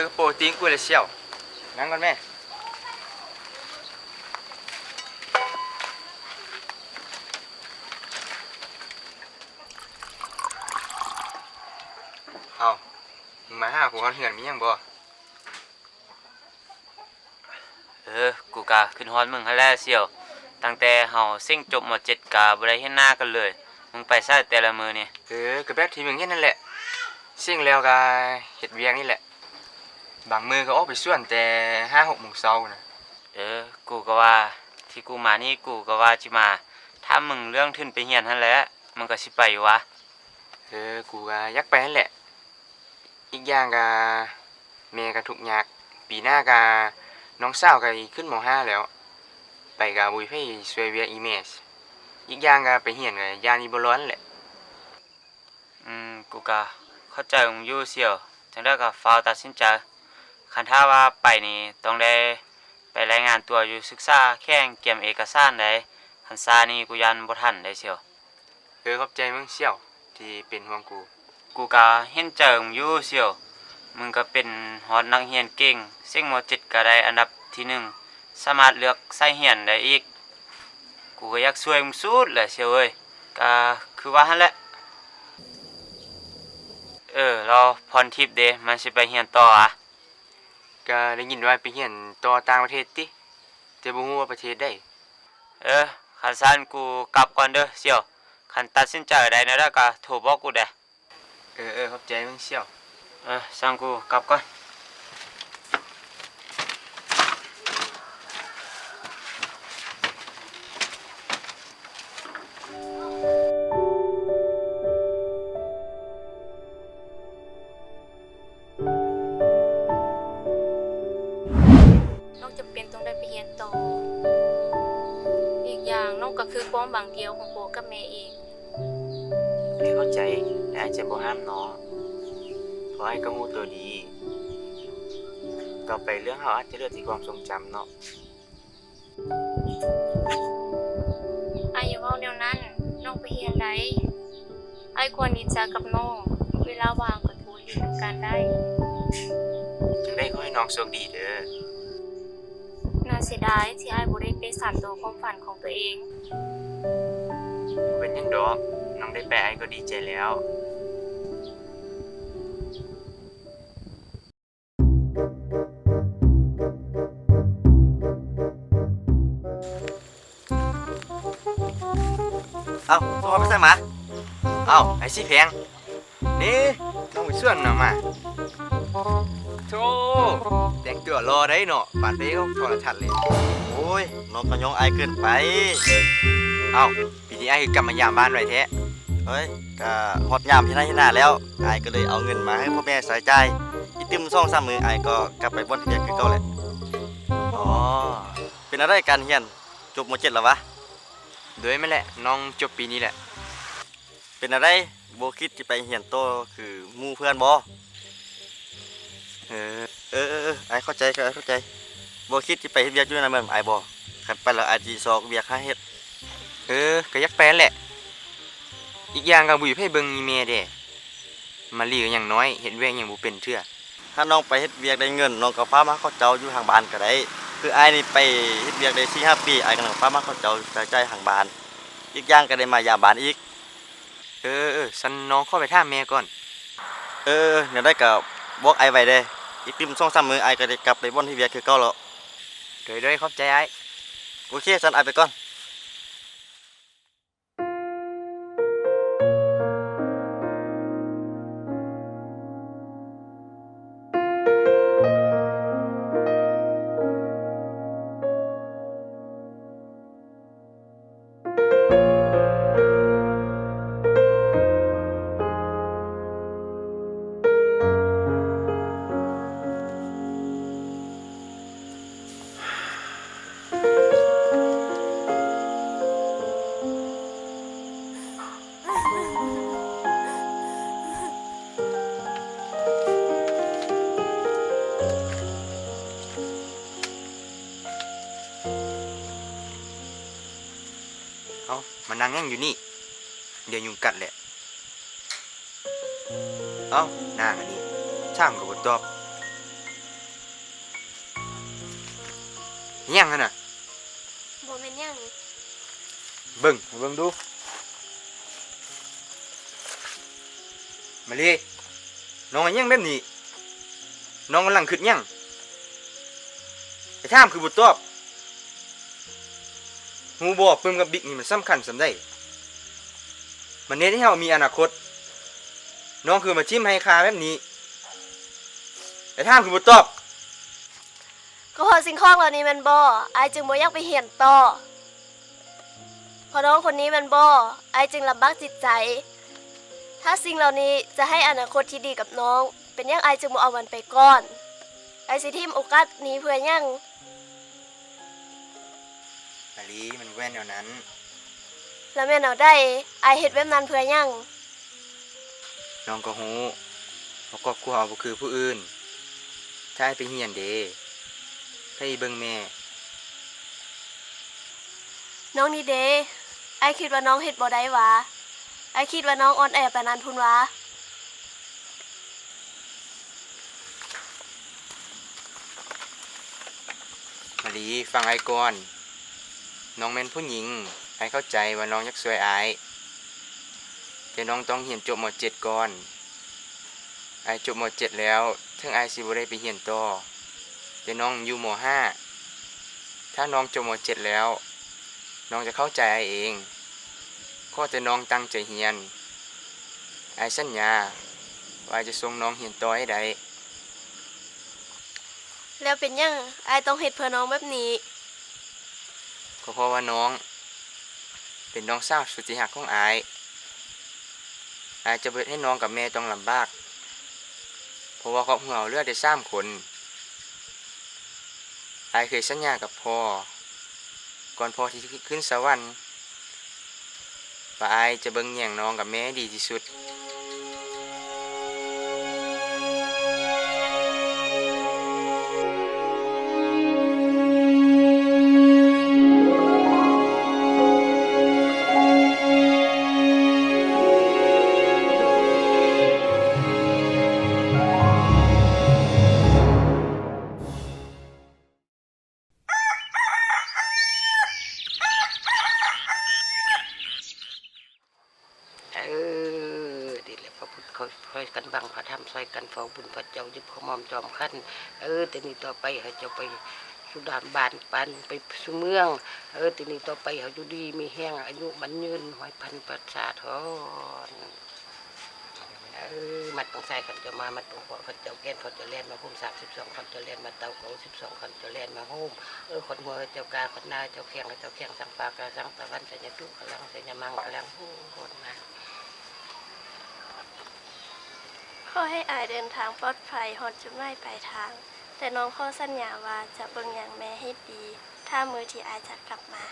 ออโปรตีนกูเลยเชี่ยวนั่งก่อนแม่เอามึงมาหากูฮอนเหือนมีหยังบ่เออ กูกะขึ้นฮอดมึงให้แล้วเสี่ยว ตั้งแต่เฮาเซ็งจบม .7 กะบ่ได้เห็นหน้ากันเลย มึงไปซะแต่ละมื้อนี่ เออก็แบบที่มึงเห็นนั่นแหละสิ่งแล้วก็เฮ็ดเวียงนี่แหละ บางมือก็ออกไปส่วนแต่ห้าหกโมงเช้านะเออ กูก็ว่า ที่กูมานี่กูก็ว่าจิมา ถ้ามึงเรื่องขึ้นไปเฮียนหั่นแหละมึงก็สิไปอยู่วะ เออ กูก็อยักไปนั่นแหละ อีกอย่างก็แม่ก็ทุกข์ยากปีหน้าก็น้องสาวก็ขึ้นมห้าแล้ว ไปกับบุยเพ่ช่วยเวียอีเมสอีกอย่างก็ไปเฮียนกับยานอีบร้อนแหละ อืม กูก็เข้าใจมึงอยู่เสี่ยวจังได้ก็ฟ้าวตัดสินใจ คันถ้าว่าไปนี่ต้องได้ไปรายงานตัวอยู่ศึกษาแข่งเก็บเอกสารได้คันซานี่กูยันบ่ทันได้เสี่ยวเออขอบใจมึงเสี่ยวที่เป็นห่วงกู กูก็เห็นใจมึงอยู่เสี่ยวมึงก็เป็นฮอดนักเรียนเก่งเซ็งม .7 ก็ได้อันดับที่หนึ่งสามารถเลือกใส่เรียนได้อีก กูก็อยากช่วยมึงสุดแหละเสี่ยวเอ้ยก็คือว่าหั่นแหละเออรอพรทิพย์เด้มันสิไปเรียนต่ออะ ก็ได้ยินว่าไปเฮียนต่อต่างประเทศติแต่บ่ฮู้ว่าประเทศใดเออคันซันกูกลับก่อนเด้อเสี่ยวคันตัดสินใจได้นะแล้วก็โทรบอกกูเด้อเออเออขอบใจมึงเสี่ยวเออสั่งกูกลับก่อนน้ ยนต่ออีกอย่างน้องก็คือความหวังเดียวของโบกับแม่เองไม่เข้าใจแต่อาจจะบ่ห้ามน้องเพราะไอ้ก็มูตัวดี ต่อไปเรื่องเขาอาจจะเลือกที่ความทรงจำเนาะอายอย่าเว้าแนวนั้นน้องไปเรียนได้อายควรดีใจกับน้องเวลาว่างก็โทรเรียนนำกันได้จึงได้ขอให้น้องโชคดีเด้อน่า เสียดายที่อายบ่ได้ไปสานต่อความฝันของตัวเองบ่เป็นหยังดอกน้องได้ไปไอ้ก็ดีใจแล้ว เอ้าโทรไปใส่มาเอ้าไอ้สิแพงนี่ต้องไปส่วนน่ะมา โธ่แต่งตัวรอได้เนาะปานไปเขาโทรทัศน์เลย โอ้ยน้องก็ยองอายเกินไป เอ้าปีนี้ไอ้คือกลับมายามบ้านไว้แท้ เฮ้ยก็ฮอดยามที่ไหนที่หน้าแล้วอายก็เลยเอาเงินมาให้พ่อแม่สายใจายอีตึมซ่องสามมืออายก็กลับไปบ่อนเรียนคือเก่าแหละ อ๋อ เป็นอะไรกันเฮียนจบมเจ็ดแล้ววะ โดยไม่แหละ น้องจบปีนี้แหละ เป็นอะไรบ่คิดที่ไปเฮียนโตคือหมู่เพื่อนบ่ เออเออเออเอออายเข้าใจก็เข้าใจบ่คิดที่ไปเฮ็ดเวียกอยู่ในเมืองอายบ่คันไปแล้วอายสิซอกเวียกหาเฮ็ดเออก็อยักไปนั่นแหละ อีกอย่างก็บุยให้เบิ่งอีเมลเด้มาลีก็อย่างน้อยเห็นแวงอย่างบ่เป็นเทื่อถ้าน้องไปเฮ็ดเวียกได้เงินน้องก็พามาเข้าเจ้าอยู่ทางบ้านก็ได้คืออายนี่ไปเฮ็ดเวียกได้4-5ปีอายก็ต้องพามาเข้าเจ้าสายใจทางบ้าน อีกอย่างก็ได้มายามบ้านอีก เออเออสันน้องเข้าไปถามแม่ก่อน เออเดี๋ยวได้กับบอกไอไว้เด้ อีกติมสองสามมือไอก็ได้กลับไปบ่อนที่เวียคือเก่าแล้วโดยโดยขอบใจไอ้โอเคสันไอไปก่อน นั่งยังอยู่นี่ เดี๋ยวยุงกัดแหละ เอานางอันนี้ถามก็บ่ตอบอิหยังหั่นน่ะบ่แม่นหยังเบิ่งให้เบิ่งดู มาเลยน้องอันยังแบบนี้ น้องกำลังคิดหยังไอ้ถามคือบ่ตอบฮู้บ่ปึ้มกับบิ๊กนี่มันสำคัญสำได้ มันเน้นให้เฮามีอนาคต น้องคือมาจิ้มให้คาแบบนี้ไอ้ถามคือบ่ตอบก็เพอสิ่งของเหล่านี้แมันบ่อายจึงบ่อยากไปเรียนต่อเพอน้องคนนี้แมันบ่อายจึงลำบากจิตใจ ถ้าสิ่งเหล่านี้จะให้อนาคตที่ดีกับน้อง เป็นหยังอายจึงบ่เอามันไปก่อนอายสิทิมโอกาสนี้เพื่อหยัง อาลีมันแว่นแนวนั้น แล้วแม่นเอาได้อายเฮ็ดแบบนั้นเพื่อหยังน้องก็ฮู้ว่าครอบครัวเราบ่คือผู้อื่น ถ้าให้ไปเฮียนเด้ให้เบิ่งแม่ น้องนี่เด้อายคิดว่าน้องเฮ็ดบ่ได้หวะอายคิดว่าน้องอ่อนแอปานนั้นพุ่นหวะมาลีฟังไอ้ก่อน น้องแม่นผู้หญิง ไอ้เข้าใจว่าน้องอยากสวยอายแต่น้องต้องเรียนจบม .7 ก่อนไอ้จบม .7 แล้วถึงไอ้สิบ่ได้ไปเรียนต่อแต่น้องอยู่ม .5 ถ้าน้องจบม .7 แล้ว น้องจะเข้าใจไอ้เองก็แต่น้องตั้งใจเรียนไอ้สัญญาว่าอ้ายจะส่งน้องเรียนต่อให้ได้แล้วเป็นหยังอายต้องเฮ็ดเพื่อน้องแบบนี้ก็เพราะว่าน้อง เป็นน้องสาวสุดที่หักของอายอายจะเบิดให้น้องกับแม่ต้องลำบาก เพราะว่าครอบครัวเราเลือดได้สามคนอายเคยสัญญากับพ่อ ก่อนพ่อที่ขึ้นสวรรค์ว่าอายจะเบิ่งแย่งน้องกับแม่ดีที่สุด จะไปสุดานบานปันไปสุเมือง เออแต่นี้ต่อไปเขาอยู่ดีมีแห้งอายุมันยืนหอยพันประสาททอนเออมัดตรงใส่ขันจะมา มัดตรงหัวขันเจ้าแกนขันจะเล่นมาหุ้มสามสิบสองขันจะเล่นมาเตาเขาสิบสองขันจะเล่นมาหุ้มเออขันหัวเจ้ากาขันหน้าเจ้าแข้งเจ้าแข้งสังปากาสังตะวันสัญญาตุกำลังสัญญามังกำลังหู้คนมาขอให้อายเดินทางปลอดภัยหอดจุดหมายปลายทาง แต่น้องขอสัญญาว่าจะเบิ่งอย่างแม่ให้ดี ถ้ามือที่อายจะกลับมา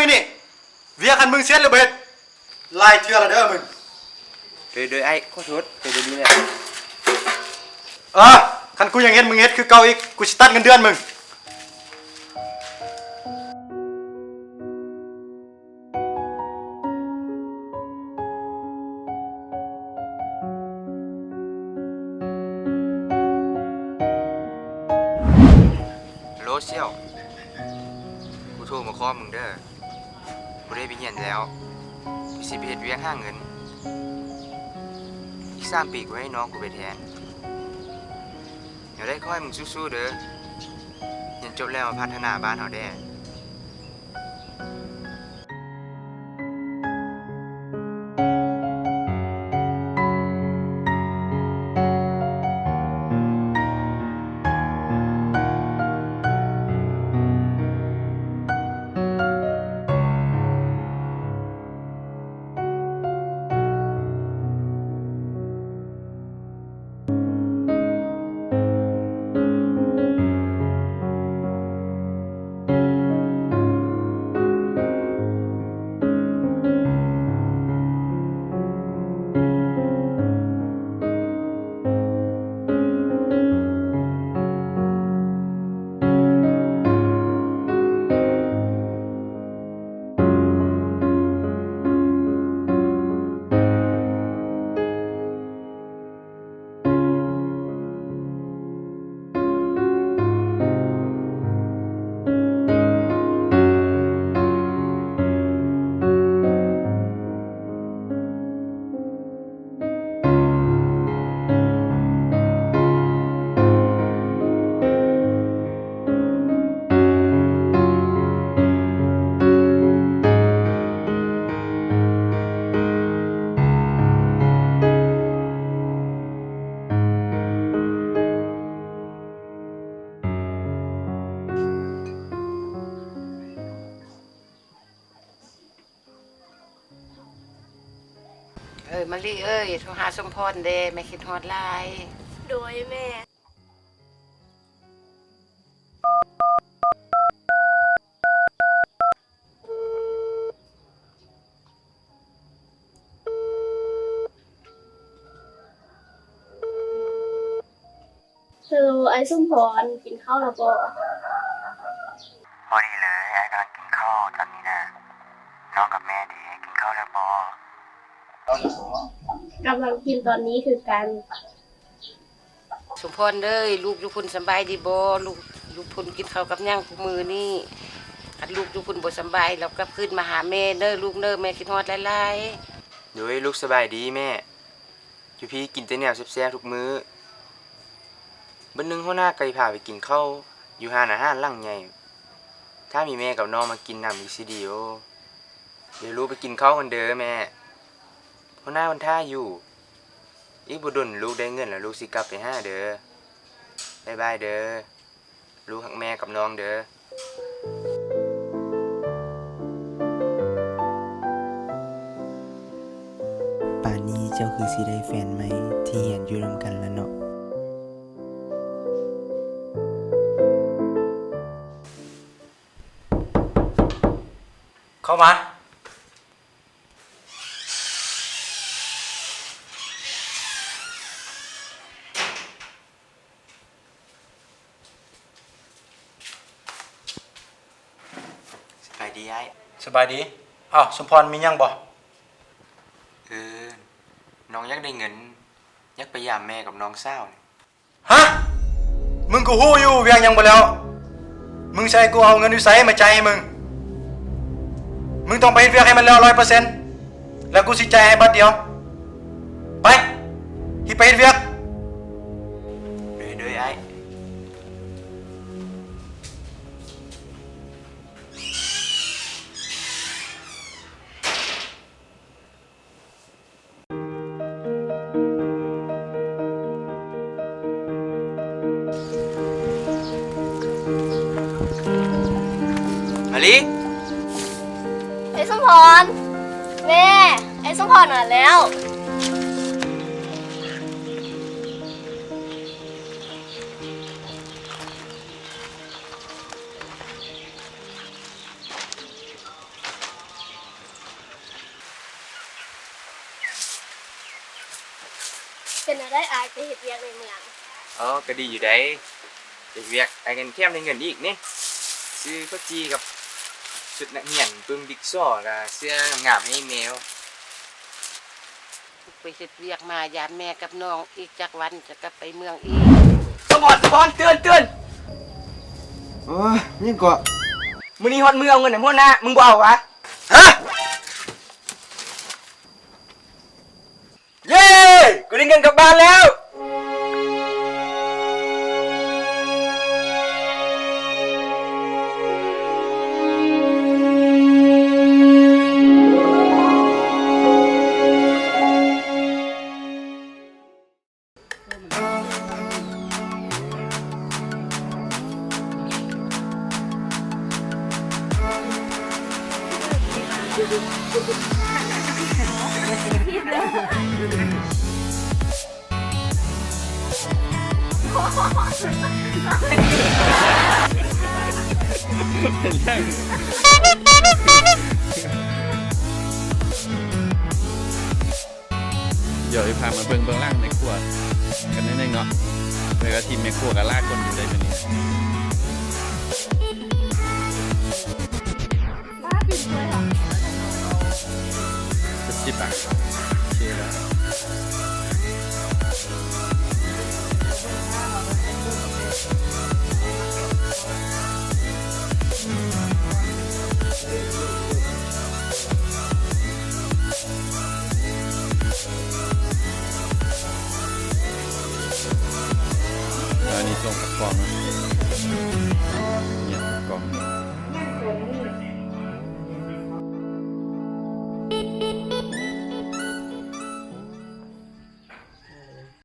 มึงมานั่งอีนั่งอีนี่เวียกันมึงเสียระเบิดไล่เทื่อละเด้อมึงโดยโดยไอ้ขอโทษโดยโดยนี้แหละเออคันกูยังเฮ็ดมึงเฮ็ดคือเก่าอีกกูสิตัดเงินเดือนมึงามปีกไว้ให้น้องกูไปแทน เดี๋ยวได้ค่อยมึงสู้ๆเด้อเรียนจบแล้วมาพัฒนาบ้านเขาได้ เอ้ยมาลีเอ้ยโทรหาสมพรเด้ไม่คิดฮอดหลาย โดยแม่ฮัลโหลไอ้ส้มพรกินข้าวแล้วบ่ำลังกินตอนนี้คือการสมพรเด้ยลูกอยู่พุ่นสำบายดีบ่ลูกอยู่พุ่นกินข้าวกับย่างทุกมือนี่อันลูกอยู่พุ่นบ่สำบายเรากลับคืนมาหาแม่เด้อลูกเด้อแม่คิดฮอดหลายๆโดยลูกสบายดีแม่อยู่พี่กินแต่แนวแซ่บๆทุกมื้อบันนึงหัวหน้าไก่พาไปกินข้าวอยู่ห้านอาหารหลังใหญ่ถ้ามีแม่กับน้องมากินน้ำอีกสิดีโอเดี๋ยวลูกไปกินข้าวกันเด้อแม่ หัวหน้าวันท่าอยู่ อีกบุดุนลูกได้เงินแล้วลูกสิกลับไปห้าเด้อบายบายเด้อ ลูกหักแม่กับน้องเด้อป่านนี้เจ้าคือสิได้แฟนไหม ที่เห็นอยู่รวมกันแล้วเนาะเข้ามา สบายดีไอ้ ส บายดีอ้าวสมพรมีหยังบ่เออ น้องอยากได้เงิน อยากไปยามแม่กับน้องเศร้าวนี่ฮะมึงกูฮู้อยู่เวียงหยังบ่แล้ว มึงใช้กูเอาเงินอยู่ไสมาจ่ายให้มึง มึงต้องไปเฮ็ดเวียกให้มันแล้ว100%แล้วกูสิจ่ายให้บัดเดียว ไปที่ไปเฮ็ดเวียก สมพรแม่ไอ้สมพรมาแล้ว เป็นอะไรอายไปเห็ดเวียกในเมือง เออก็ดีอยู่ได้เห็กเวียกไอ้เงินแคมในเงินอีกนี่ซื้อข้าวจีกับ ชุดนักเรียนปึ้งบิ๊กซอกับเสื้องามๆให้แมวไปเฮ็ดเวียกมายามแม่กับน้องอีกจักวันจะกลับไปเมืองอีกสมอนสมอนเตือนเตือนโอ้ยนี่ก็มื้อนี้ฮอดมือเอาเงินให้พ่อหน้ามึงบ่เอาวะฮะเย้กูได้เงินกลับบ้านแล้ว เดี๋ยวจะพามาเบิ่งเบื้องล่างในครัวกันนิดนึงเนาะแล้วก็ทีมแม่ครัวกับลากคนอยู่ได้เป็นนี้จะสิบบาทครับโอเค